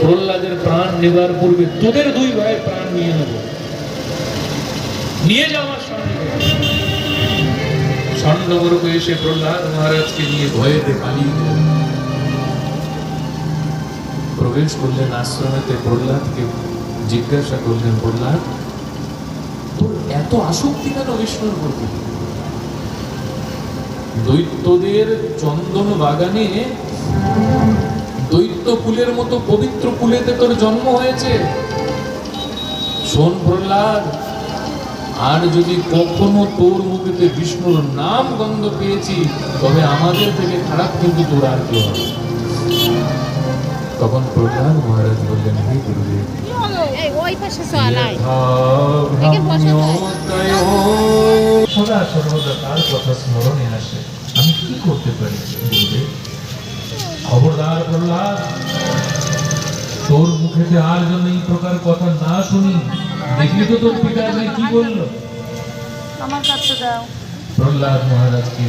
প্রহ্লাদের প্রাণ নেবার পূর্বে তোদের দুই ভাইয়ের প্রাণ নিয়ে নেব। নিয়ে যা আমার সামনে এসে প্রহ্লাদ মহারাজকে নিয়ে ভয়েতে পালিয়ে প্রবেশ করলেন আশ্রমেতে প্রহ্লাদকে জিজ্ঞাসা করলেন, প্রহ্লাদ, তোর এত আসক্তি কেন বিষ্ণুর প্রতি দৈত্যদের চন্দন বাগানে দৈত্য কুলের মতো পবিত্র কুলেতে তোর জন্ম হয়েছে? শোন প্রহ্লাদ আর যদি কখনো তোর মুখেতে বিষ্ণুর নাম গন্ধ পেয়েছি তবে আমাদের থেকে খারাপ কিন্তু তোর আর কেউ হবে তখন প্রহ্লাদ মহারাজ বললেন হে গুরুদেব সদা সর্বদা তার কথা স্মরণে আসে। আমি কি করতে পারি খবরদার প্রহ্লাদ তোর মুখেতে আর যেন এই প্রকার কথা না শুনি দেখলি তো তোর পিতা কি বলল? আমার কাছে দাও। প্রহ্লাদ মহারাজকে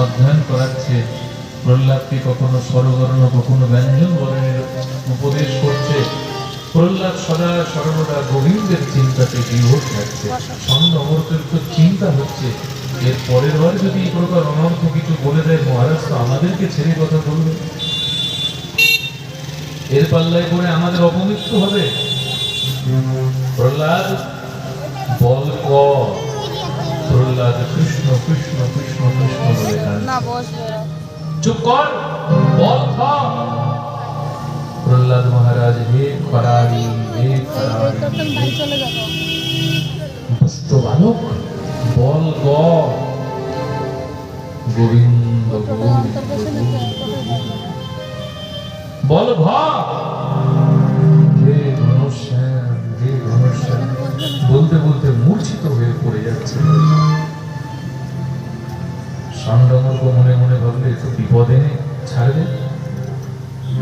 অধ্যয়ন করাচ্ছে। প্রহ্লাদকে কখনো স্বরবর্ণ কখনো ব্যঞ্জন বর্ণের উপদেশ করছে। প্রহ্লাদ সদা সর্বদা গোবিন্দের চিন্তাতে বিভোর থাকছে অমরকের তো চিন্তা হচ্ছে। এর পরের বার যদি এই প্রকার অনর্থ কিছু বলে দেয় মহারাজ তো আমাদেরকে ছেড়ে কথা বলবে। এর পাল্লায় পরে আমাদের অপমৃত্যু হবে। প্রহ্লাদ বল ক। প্রহ্লাদ কৃষ্ণ কৃষ্ণ কৃষ্ণ কৃষ্ণ বলে চুপ কর বল খ। প্রহ্লাদ মহারাজ হে খরারি হে খরারি। দুষ্ট বালক বল গ। গোবিন্দ গোবিন্দ। বল ভ বলতে বলতে মূর্ছিত হয়ে পড়ে যাচ্ছে। ষণ্ডমর্ক মনে মনে ভাবলে তো বিপদে নেই ছাড়বে?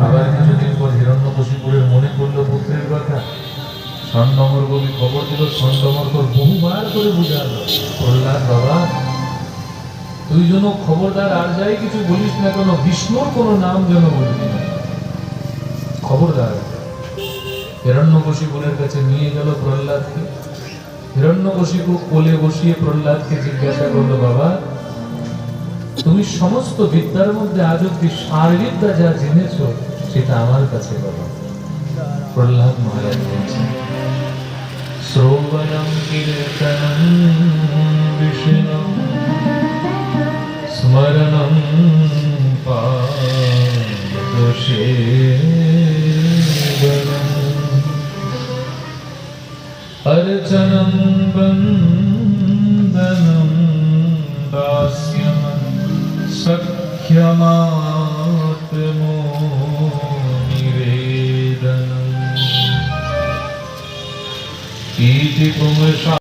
আবার কিছুদিন পর হিরণ্যকশিপুরের মনে পড়ল পুত্রের কথা। ষণ্ডমর্গকে খবর দিল, ষণ্ডমর্গ বহুবার করে বুঝালো প্রহ্লাদ বাবা, তুই যেন খবরদার আর যাই কিছু বলিস না কেন, বিষ্ণুর কোনো নাম যেন বলবি না। খবরদার হিরণ্যকশিপুরের কাছে নিয়ে গেল প্রহ্লাদকে। হিরণ্যকশিপু কোলে বসিয়ে প্রহ্লাদকে জিজ্ঞাসা করল, বাবা, তুমি সমস্ত বিদ্যার মধ্যে আজ অব্দি সারবিদ্যা যা জেনেছ, সেটা আমার কাছে বাবা প্রহ্লাদ মহারাজ বলছেন শ্রবণম কীর্তনম বিষ্ণু अर्चनं दास्यं निवेदनम् इति पुंसा